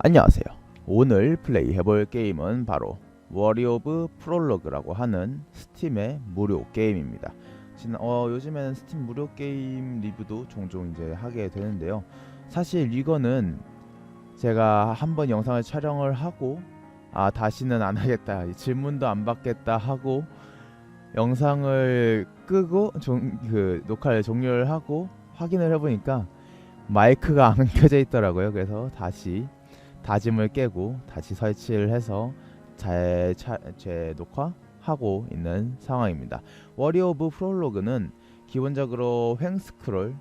안녕하세요. 오늘 플레이 해볼 게임은 바로 워리 오브 프롤로그라고 하는 스팀의 무료 게임입니다. 지난 어 요즘에는 스팀 무료 게임 리뷰도 종종 이제 하게 되는데요. 사실 이거는 제가 한 번 영상을 촬영을 하고 아 다시는 안 하겠다 질문도 안 받겠다 하고 영상을 끄고 종, 그 녹화를 종료를 하고 확인을 해보니까 마이크가 안 켜져 있더라고요. 그래서 다시 다짐을 깨고 다시 설치를 해서 재, 차, 재녹화하고 있는 상황입니다. 워리 오브 프롤로그는 기본적으로 횡 스크롤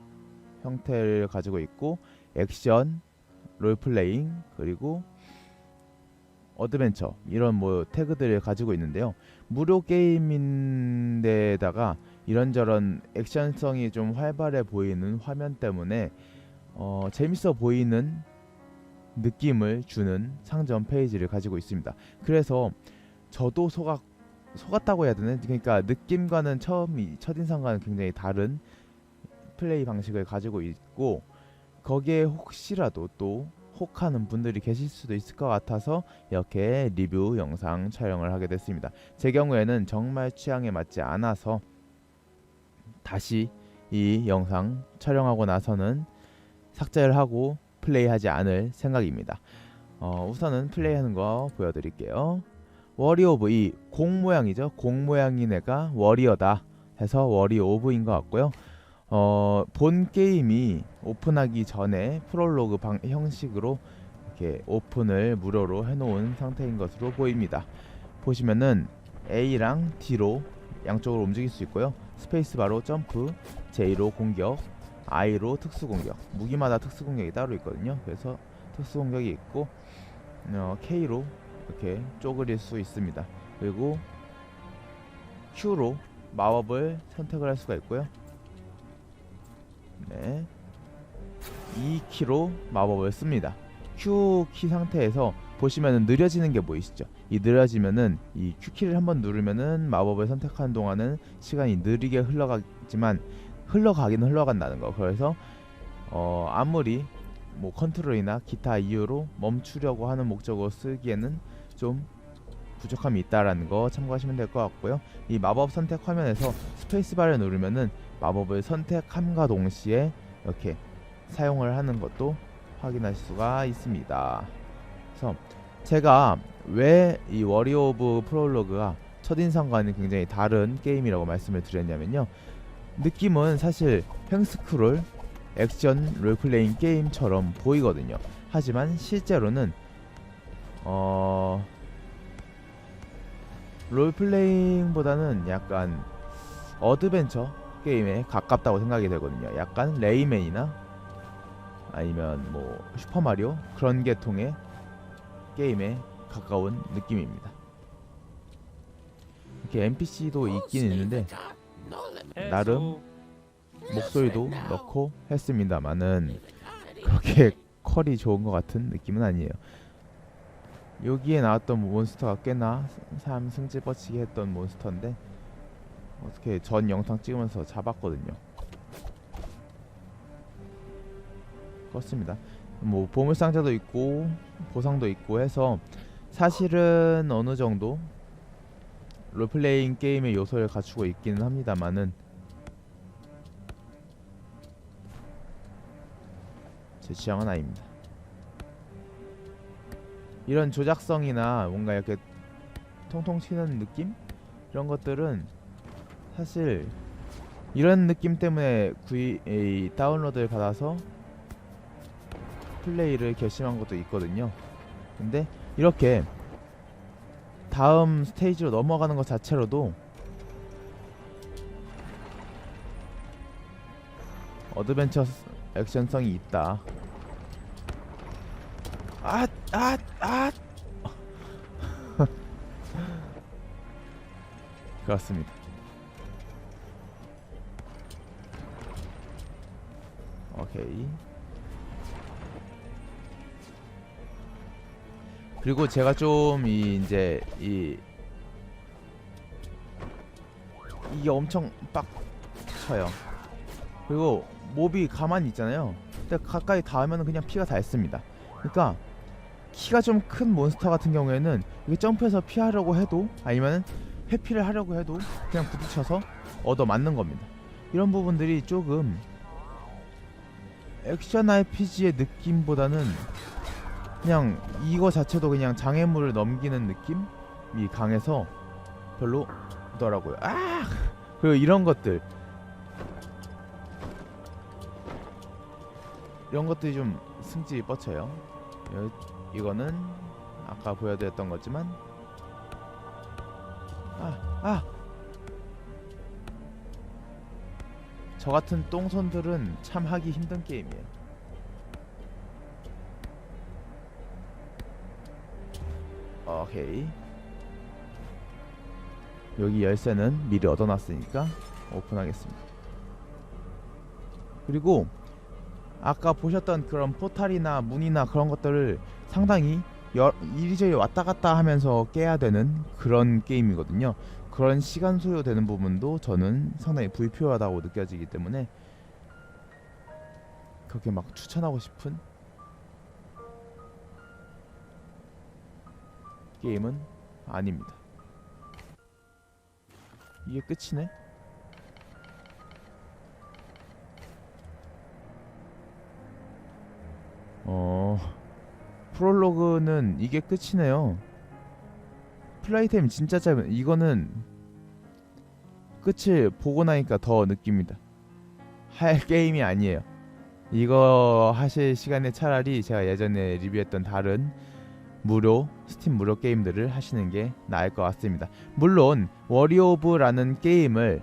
형태를 가지고 있고 액션, 롤플레잉 그리고 어드벤처 이런 뭐 태그들을 가지고 있는데요. 무료 게임인데다가 이런저런 액션성이 좀 활발해 보이는 화면 때문에 어, 재밌어 보이는 느낌을 주는 상점 페이지를 가지고 있습니다. 그래서 저도 속았 속았다고 해야 되나? 그러니까 느낌과는 처음이 첫인상과는 굉장히 다른 플레이 방식을 가지고 있고 거기에 혹시라도 또 혹하는 분들이 계실 수도 있을 것 같아서 이렇게 리뷰 영상 촬영을 하게 됐습니다. 제 경우에는 정말 취향에 맞지 않아서 다시 이 영상 촬영하고 나서는 삭제를 하고 플레이하지 않을 생각입니다. 어, 우선은 플레이하는 거 보여드릴게요. 워리어 오브 이 공 모양이죠. 공 모양인 애가 워리어다 해서 워리어 오브인 것 같고요. 어, 본 게임이 오픈하기 전에 프롤로그 방, 형식으로 이렇게 오픈을 무료로 해놓은 상태인 것으로 보입니다. 보시면은 A랑 D로 양쪽으로 움직일 수 있고요. 스페이스 바로 점프, J로 공격, I로 특수 공격. 무기마다 특수 공격이 따로 있거든요. 그래서 특수 공격이 있고 어, K로 이렇게 쪼그릴 수 있습니다. 그리고 Q로 마법을 선택을 할 수가 있고요. 네. E 키로 마법을 씁니다. Q 키 상태에서 보시면은 느려지는 게 보이시죠? 이 느려지면은 이 Q 키를 한번 누르면은 마법을 선택하는 동안은 시간이 느리게 흘러가지만 흘러가기는 흘러간다는 거. 그래서 어 아무리 뭐 컨트롤이나 기타 이유로 멈추려고 하는 목적으로 쓰기에는 좀 부족함이 있다라는 거 참고하시면 될 것 같고요. 이 마법 선택 화면에서 스페이스바를 누르면은 마법을 선택함과 동시에 이렇게 사용을 하는 것도 확인할 수가 있습니다. 그래서 제가 왜 이 워리어 오브 프롤로그가 첫인상과는 굉장히 다른 게임이라고 말씀을 드렸냐면요. 느낌은 사실 횡스크롤 액션 롤플레잉 게임처럼 보이거든요. 하지만 실제로는 어 롤플레잉보다는 약간 어드벤처 게임에 가깝다고 생각이 되거든요. 약간 레이맨이나 아니면 뭐 슈퍼마리오 그런 계통의 게임에 가까운 느낌입니다. 이렇게 NPC도 있긴 있는데 나름 목소리도 넣고 했습니다만은 그렇게 컬이 좋은 것 같은 느낌은 아니에요. 여기에 나왔던 몬스터가 꽤나 사람 승질 뻗치게 했던 몬스터인데 어떻게 전 영상 찍으면서 잡았거든요. 그렇습니다. 뭐 보물 상자도 있고 보상도 있고 해서 사실은 어느 정도 롤플레잉 게임의 요소를 갖추고 있기는 합니다만은 제 취향은 아닙니다. 이런 조작성이나 뭔가 이렇게 통통 튀는 느낌 이런 것들은 사실 이런 느낌 때문에 구이 이 다운로드를 받아서 플레이를 결심한 것도 있거든요. 근데 이렇게 다음 스테이지로 넘어가는 것 자체로도 어드벤처 액션성이 있다. 아, 아, 아. 그렇습니다. 오케이. 그리고 제가 좀 이 이제 이 이게 엄청 빡 쳐요. 그리고 몹이 가만히 있잖아요. 근데 가까이 닿으면 그냥 피가 닳습니다. 그러니까 키가 좀 큰 몬스터 같은 경우에는 이게 점프해서 피하려고 해도 아니면 회피를 하려고 해도 그냥 부딪혀서 얻어 맞는 겁니다. 이런 부분들이 조금 액션 RPG의 느낌보다는 그냥 이거 자체도 그냥 장애물을 넘기는 느낌이 강해서 별로더라고요. 아 그리고 이런 것들 이런 것들이 좀 승질이 뻗쳐요. 여- 이거는 아까 보여드렸던 거지만 아 아. 저 같은 똥손들은 참 하기 힘든 게임이에요. 오케이. 여기 열쇠는 미리 얻어놨으니까 오픈하겠습니다. 그리고 아까 보셨던 그런 포탈이나 문이나 그런 것들을 상당히 여, 이리저리 왔다 갔다 하면서 깨야 되는 그런 게임이거든요. 그런 시간 소요되는 부분도 저는 상당히 불필요하다고 느껴지기 때문에 그렇게 막 추천하고 싶은 게임은 아닙니다. 이게 끝이네? 프롤로그는 이게 끝이네요. 플라이 타임 진짜 짧은 이거는 끝을 보고 나니까 더 느낍니다. 할 게임이 아니에요. 이거 하실 시간에 차라리 제가 예전에 리뷰했던 다른 무료 스팀 무료 게임들을 하시는 게 나을 것 같습니다. 물론 워리어 오브라는 게임을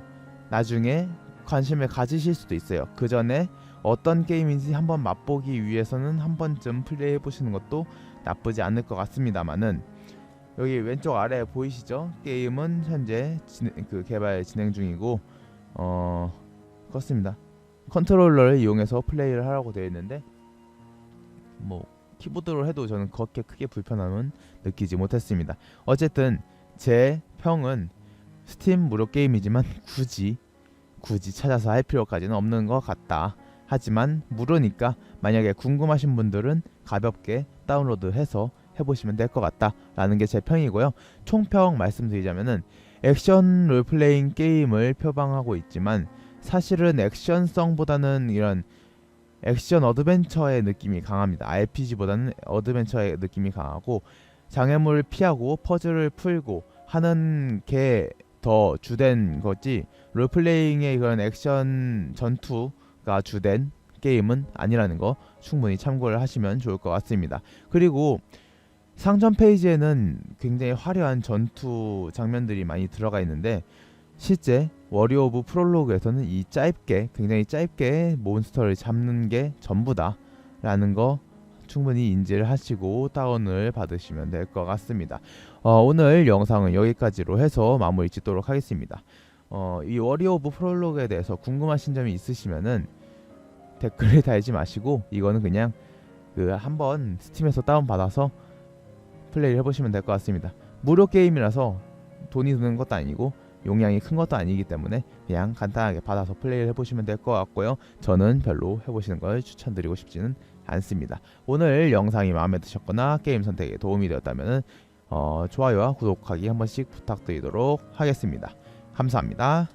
나중에 관심을 가지실 수도 있어요. 그 전에 어떤 게임인지 한번 맛보기 위해서는 한 번쯤 플레이해 보시는 것도 나쁘지 않을 것 같습니다만은 여기 왼쪽 아래 보이시죠? 게임은 현재 진행, 그 개발 진행 중이고 어 그렇습니다. 컨트롤러를 이용해서 플레이를 하라고 되어 있는데 뭐 키보드로 해도 저는 그렇게 크게 불편함은 느끼지 못했습니다. 어쨌든 제 평은 스팀 무료 게임이지만 굳이 굳이 찾아서 할 필요까지는 없는 것 같다. 하지만 무료니까 만약에 궁금하신 분들은 가볍게 다운로드해서 해보시면 될 것 같다 라는 게 제 평이고요. 총평 말씀드리자면은 액션 롤플레잉 게임을 표방하고 있지만 사실은 액션성보다는 이런 액션 어드벤처의 느낌이 강합니다. RPG보다는 어드벤처의 느낌이 강하고 장애물을 피하고 퍼즐을 풀고 하는 게 더 주된 거지 롤플레잉의 그런 액션 전투 가 주된 게임은 아니라는 거 충분히 참고를 하시면 좋을 것 같습니다. 그리고 상점 페이지에는 굉장히 화려한 전투 장면들이 많이 들어가 있는데 실제 워리어 오브 프롤로그에서는 이 짧게 굉장히 짧게 몬스터를 잡는 게 전부다 라는 거 충분히 인지를 하시고 다운을 받으시면 될 것 같습니다. 어, 오늘 영상은 여기까지로 해서 마무리 짓도록 하겠습니다. 어, 이 워리어 오브 프롤로그에 대해서 궁금하신 점이 있으시면은 댓글을 달지 마시고 이거는 그냥 그 한번 스팀에서 다운 받아서 플레이를 해보시면 될 것 같습니다. 무료 게임이라서 돈이 드는 것도 아니고 용량이 큰 것도 아니기 때문에 그냥 간단하게 받아서 플레이를 해보시면 될 것 같고요. 저는 별로 해보시는 걸 추천드리고 싶지는 않습니다. 오늘 영상이 마음에 드셨거나 게임 선택에 도움이 되었다면 어, 좋아요와 구독하기 한 번씩 부탁드리도록 하겠습니다. 감사합니다.